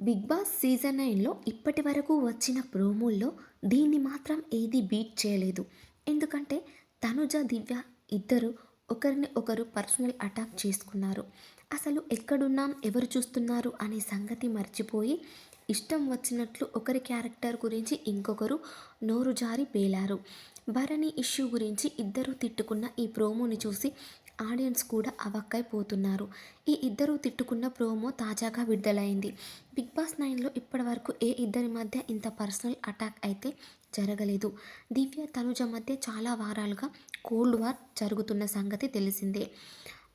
Big boss season నైన్లో ఇప్పటి వరకు వచ్చిన ప్రోమోల్లో దీన్ని మాత్రం ఏది బీట్ చేయలేదు. ఎందుకంటే తనుజ దివ్య ఇద్దరు ఒకరిని ఒకరు పర్సనల్ అటాక్ చేసుకున్నారు. అసలు ఎక్కడున్నాం ఎవరు చూస్తున్నారు అనే సంగతి మర్చిపోయి ఇష్టం వచ్చినట్లు ఒకరి క్యారెక్టర్ గురించి ఇంకొకరు నోరు జారి పేలారు. భరణి ఇష్యూ గురించి ఇద్దరు తిట్టుకున్న ఈ ప్రోమోని చూసి ఆడియన్స్ కూడా అవక్కైపోతున్నారు. ఈ ఇద్దరు తిట్టుకున్న ప్రోమో తాజాగా విడుదలైంది. బిగ్ బాస్ నైన్లో ఇప్పటివరకు ఏ ఇద్దరి మధ్య ఇంత పర్సనల్ అటాక్ అయితే జరగలేదు. దివ్య తనుజ మధ్య చాలా వారాలుగా కోల్డ్ వార్ జరుగుతున్న సంగతి తెలిసిందే.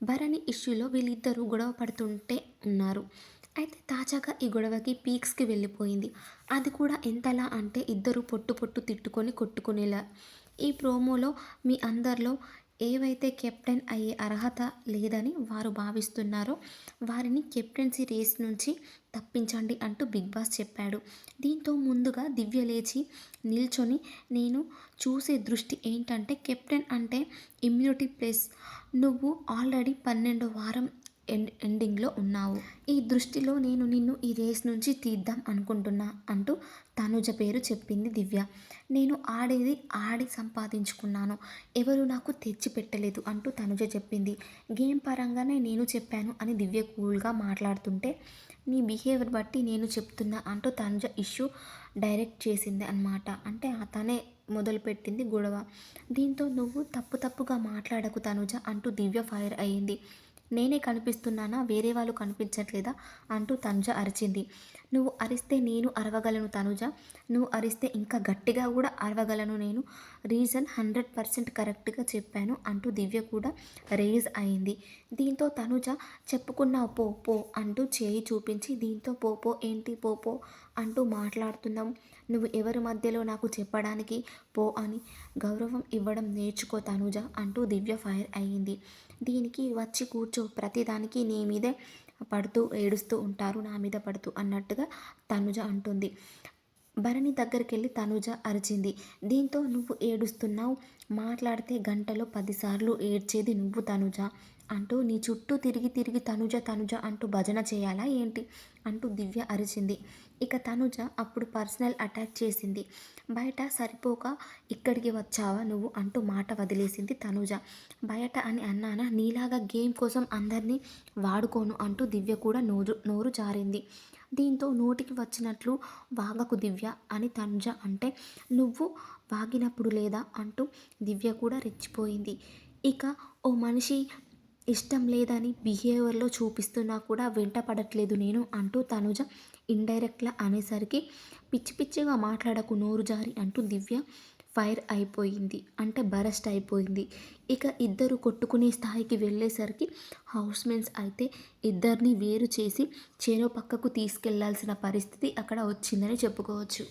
భరణి ఇష్యూలో వీళ్ళిద్దరూ గొడవ పడుతుంటే ఉన్నారు. అయితే తాజాగా ఈ గొడవకి పీక్స్కి వెళ్ళిపోయింది. అది కూడా ఎంతలా అంటే ఇద్దరు పొట్టు పొట్టు తిట్టుకొని కొట్టుకునేలా. ఈ ప్రోమోలో మీ అందరిలో ఏవైతే కెప్టెన్ అయ్యే అర్హత లేదని వారు భావిస్తున్నారో వారిని కెప్టెన్సీ రేస్ నుంచి తప్పించండి అంటూ బిగ్ బాస్ చెప్పాడు. దీంతో ముందుగా దివ్య లేచి నిల్చొని నేను చూసే దృష్టి ఏంటంటే కెప్టెన్ అంటే ఇమ్యూనిటీ ప్లస్ నువ్వు ఆల్రెడీ పన్నెండో వారం ఎండ్ ఎండింగ్లో ఉన్నావు. ఈ దృష్టిలో నేను నిన్ను ఈ రేస్ నుంచి తీద్దాం అనుకుంటున్నా అంటూ తనుజ పేరు చెప్పింది దివ్య. నేను ఆడేది ఆడి సంపాదించుకున్నాను. ఎవరు నాకు తెచ్చి పెట్టలేదు అంటూ తనుజ చెప్పింది. గేమ్ పరంగానే నేను చెప్పాను అని దివ్య కూల్గా మాట్లాడుతుంటే నీ బిహేవియర్ బట్టి నేను చెప్తున్నా అంటూ తనుజ ఇష్యూ డైరెక్ట్ చేసింది అనమాట అంటే అతనే మొదలుపెట్టింది గొడవ. దీంతో నువ్వు తప్పు తప్పుగా మాట్లాడకు తనుజ అంటూ దివ్య ఫైర్ అయ్యింది. నేనే కనిపిస్తున్నానా? వేరే వాళ్ళు కనిపించట్లేదా? అంటూ తనుజ అరిచింది. నువ్వు అరిస్తే నేను అరవగలను తనుజ. నువ్వు అరిస్తే ఇంకా గట్టిగా కూడా అరవగలను నేను. రీజన్ హండ్రెడ్ పర్సెంట్ కరెక్ట్గా చెప్పాను అంటూ దివ్య కూడా రేజ్ అయింది. దీంతో తనుజ చెప్పుకున్నావు పో పో అంటూ చేయి చూపించి దీంతో పో పో ఏంటి పో పో అంటూ మాట్లాడుతున్నాం. నువ్వు ఎవరి మధ్యలో నాకు చెప్పడానికి పో అని గౌరవం ఇవ్వడం నేర్చుకో తనుజ అంటూ దివ్య ఫైర్ అయ్యింది. దీనికి వచ్చి కూర్చో. ప్రతిదానికి నీ మీదే పడుతూ ఏడుస్తూ ఉంటారు. నా మీద పడుతూ అన్నట్టుగా తనుజ అంటుంది. భరణి దగ్గరికి వెళ్ళి తనుజ అరిచింది. దీంతో నువ్వు ఏడుస్తున్నావు? మాట్లాడితే గంటలో పదిసార్లు ఏడ్చేది నువ్వు తనుజ అంటూ నీ చుట్టూ తిరిగి తిరిగి తనుజ తనుజ అంటూ భజన చేయాలా ఏంటి? అంటూ దివ్య అరిచింది. ఇక తనుజ అప్పుడు పర్సనల్ అటాక్ చేసింది. బయట సరిపోక ఇక్కడికి వచ్చావా నువ్వు అంటూ మాట వదిలేసింది తనుజ. బయట అని అన్నానా నీలాగా గేమ్ కోసం అందరినీ వాడుకోను అంటూ దివ్య కూడా నోరు నోరు జారింది. దీంతో నోటికి వచ్చినట్లు వాగకు దివ్య అని తనుజ అంటే నువ్వు వాగినప్పుడు లేదా అంటూ దివ్య కూడా రెచ్చిపోయింది. ఇక ఓ మనిషి ఇష్టం లేదని బిహేవియర్లో చూపిస్తున్నా కూడా వెంట పడట్లేదు నేను అంటూ తనుజ ఇండైరెక్ట్లా అనేసరికి పిచ్చి పిచ్చిగా మాట్లాడకు నోరు జారి అంటూ దివ్య ఫైర్ అయిపోయింది. అంటే బరస్ట్ అయిపోయింది. ఇక ఇద్దరు కొట్టుకునే స్థాయికి వెళ్ళేసరికి హౌస్మేట్స్ అయితే ఇద్దరిని వేరు చేసి చేరో పక్కకు తీసుకెళ్ళాల్సిన పరిస్థితి అక్కడ వచ్చిందని చెప్పుకోవచ్చు.